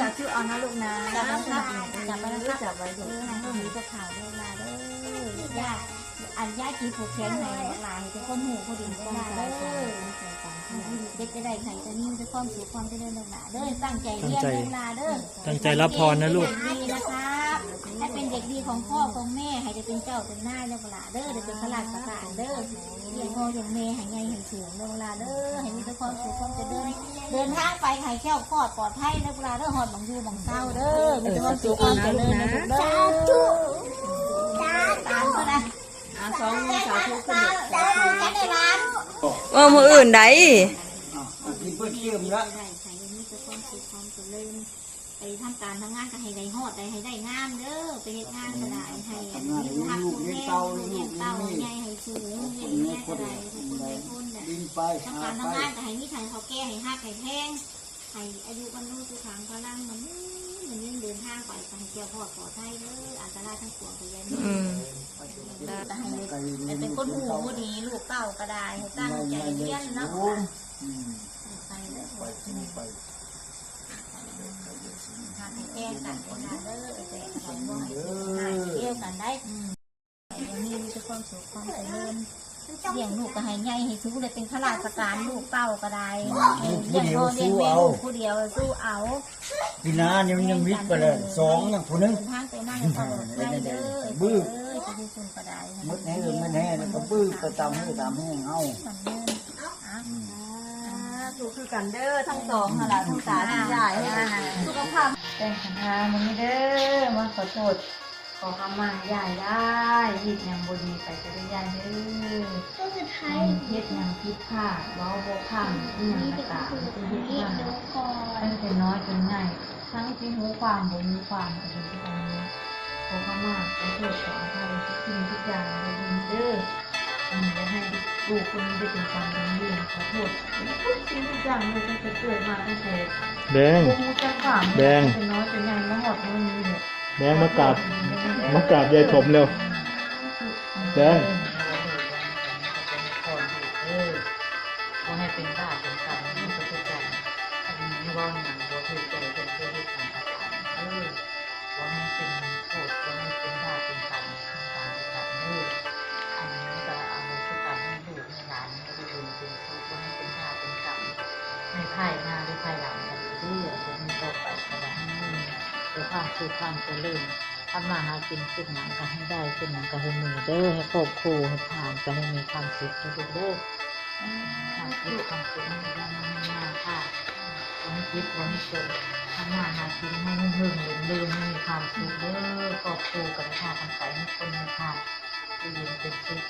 จับชื่อเอานะลูกนะจับไว้นะจับไว้นะจับไว้เอลูกอให้ลูกหนีตัวขาวเวลาเด้อย่าอันย่ากีผูกแขนไหนหลายจะคนหูคนดีเวลาเด้อเด็กจะได้ไข่จะนิ่งจะความสุขความเจริญหนาเด้อตั้งใจเรียนเวลาเด้อตั้งใจรับพรนะลูกดีนะคะ ของพ่อของแม่ให้ได้เป็นเจ้าเป็นนายเวลาเด้อได้เป็นขลาดประกาศเด้อเรียนพ่อเรียนแม่ให้ไงให้สูงเวลาเด้อให้มีแต่ความสุขความเจริญเดินทางไปให้แคล้วคลอดปลอดภัยเวลาเด้อหอดบังยูบังเศร้าเด้อมีแต่ความสุขความเจริญนเด้อตามก็ได้อะสองมือสาธุขึ้นลูกตามกันได้ร้านเออมืออื่นได้กินเพื่อเชื่อมละ ไปทำการทำงานก็ให้ได้ฮอดได้ให้ได้งานเด้อไปเฮ็ดงานก็ได้ให้มีพักทุกแม่เลี้ยงเต้าใหญ่ให้สูงเลี้ยงแม่ก็ได้ทุกคนได้คนได้ดินไปทำการทำงานก็ให้มีทางเขาแก้ให้ฮักให้แพงให้อายุกันนู้สุขังพลังมันมันยังเดินทางไปทางเกี่ยวพอดปลอดภัยเด้ออันตรายทั้งปวงไปยันแต่ให้เป็นคนหูดีลูกเต้าก็ได้ให้ตั้งใจเรียนนะไปเด้อไป กินไปทางแก้กันเวลาเด้อแต่เราบ่ให้เที่ยวกันได้มีแต่ความสุขความเจริญเลี้ยงลูกก็ให้ใหญ่ให้สูงเลยเป็นข้าราชการลูกเต้าก็ได้เลี้ยงพ่อเลี้ยงแม่ลูกผู้เดียวสู้เอาพี่นาเนี่ยมันยังวิทย์ไปเลยสองอย่างผู้หนึงทางไปหน้าจะตลอดไปเด้อบื้อจะดูคุณก็ได้มดแน่เลยมันแน่แล้วก็บื้อไปตามให้ตามให้เอาถูกคือกันเด้อทั้งสองขล่ะทั้งตาทั้ แต่งขันหามันนี้เด้อมาขอโทษขอคำมายายได้ยิดยังบดีไปจะได้ยายเด้อก็คือไทยเฮ็ดยังผิดพลาดเว้าบ่พังอีหยังต่างๆที่เฮ็ดมาตั้งแต่น้อยจนใหญ่ทั้งที่รู้ความบ่มีความอะไรที่ตรงนี้ขอคำมาขอโทษขออภัยทุกสิ่งทุกอย่างเลยเด้ออืมบ่ให้ ลูกคนนี้ได้เป็นความดีเรื่องขอโทษทุกสิ่งทุกอย่างเลยตั้งแต่เกิดมาตั้งแต่แดง กูจะฝังแดง เป็นน้อยเป็นใหญ่มาหอดมันนี้เนี่ยแดงมากราบมากราบยายถมเร็ว แดงว่าให้เป็นบ้าเป็นกรรมนี่ก็คือกันอันนี้ว่าหนังว่าคือใจ ให้ภายหน้าหรือภายหลังกันเรื่อยจะมีต่อไปก็ได้เพื่อความสุขความเจริญทำมาหากินขึ้นหนังก็ให้ได้ขึ้นหนังก็ให้มีเด้อให้ครอบครัวให้ผ่านก็ให้มีความสุขทุกเด้อความสุขความสุขให้ได้มาให้มาค่ะวันคิดวันจนทำมาหากินให้หึ่งหึ่งเดินเดินให้มีความสุขเด้อครอบครัวกันค่ะทำไปให้คนมีค่ะจะยืนเป็นสุข